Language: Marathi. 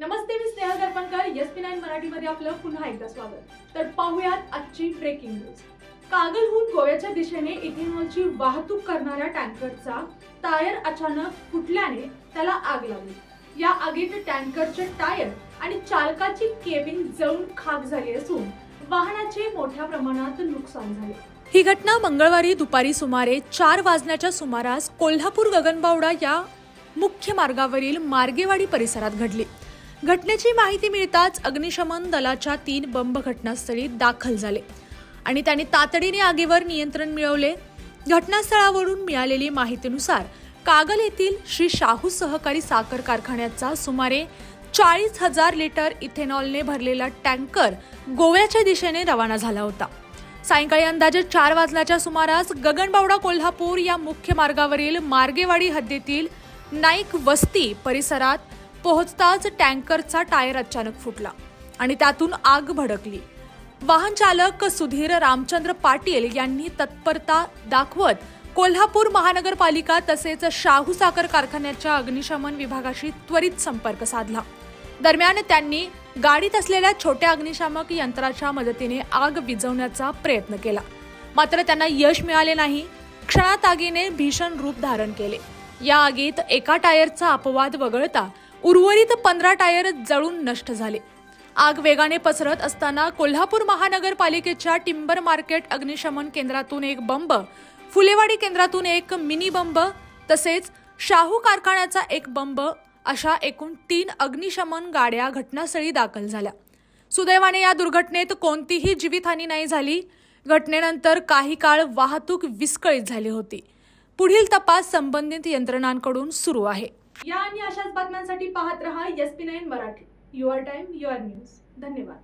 नमस्ते मी Sneha Darpankar S P nine मराठीमध्ये आपलं पुन्हा एकदा स्वागत. तर पाहूयात आजची ब्रेकिंग न्यूज कागलहून गोव्याच्या दिशेने इथेनॉलची वाहतूक करणाऱ्या टँकरचा टायर अचानक फुटल्याने त्याला आग लागली. या आगीत टँकरचे टायर आणि चालकाची केबिन जळून खाक झाली असून वाहनाचे मोठ्या प्रमाणात नुकसान झाले. ही घटना मंगळवारी दुपारी सुमारे चार वाजण्याच्या सुमारास कोल्हापूर गगनबावडा या मुख्य मार्गावरील मार्गेवाडी परिसरात घडली. घटनेची माहिती मिळताच अग्निशमन दलाच्या तीन बंब घटनास्थळी दाखल झाले आणि त्यांनी तातडीने आगीवर नियंत्रण मिळवले. घटनास्थळावरून मिळालेली माहितीनुसार कागल येथील श्री शाहू सहकारी साखर कारखान्याचा सुमारे चाळीस हजार लिटर इथेनॉलने भरलेला टँकर गोव्याच्या दिशेने रवाना झाला होता. सायंकाळी अंदाजे चार वाजल्याच्या सुमारास गगनबावडा कोल्हापूर या मुख्य मार्गावरील मार्गेवाडी हद्दीतील नाईक वस्ती परिसरात पोहोचताच टँकरचा टायर अचानक फुटला आणि त्यातून आग भडकली. वाहन चालक सुधीर रामचंद्र पाटील यांनी तत्परता दाखवत कोल्हापूर महानगरपालिका तसेच शाहू साखर कारखान्याच्या अग्निशमन विभागाशी त्वरित संपर्क साधला. दरम्यान त्यांनी गाडीत असलेल्या छोट्या अग्निशामक यंत्राच्या मदतीने आग विझवण्याचा प्रयत्न केला. मात्र त्यांना यश मिळाले नाही. क्षणात आगीने भीषण रूप धारण केले. या आगीत एका टायरचा अपवाद वगळता उर्वरित पंधरा टायर जळून नष्ट झाले. आग वेगाने पसरत असताना कोल्हापूर महानगरपालिकेच्या टिंबर मार्केट अग्निशमन केंद्रातून एक बंब फुलेवाडी केंद्रातून एक मिनी बंब तसेच शाहू कारखान्याचा एक बंब अशा एकूण तीन अग्निशमन गाड्या घटनास्थळी दाखल झाल्या. सुदैवाने या दुर्घटनेत कोणतीही जीवितहानी नाही झाली. घटनेनंतर काही काळ वाहतूक विस्कळीत झाली होती. पुढील तपास संबंधित यंत्रणांकडून सुरू आहे. या आणि अशाच बातम्यांसाठी पाहत रहा S P nine Marathi. Your time your news. धन्यवाद.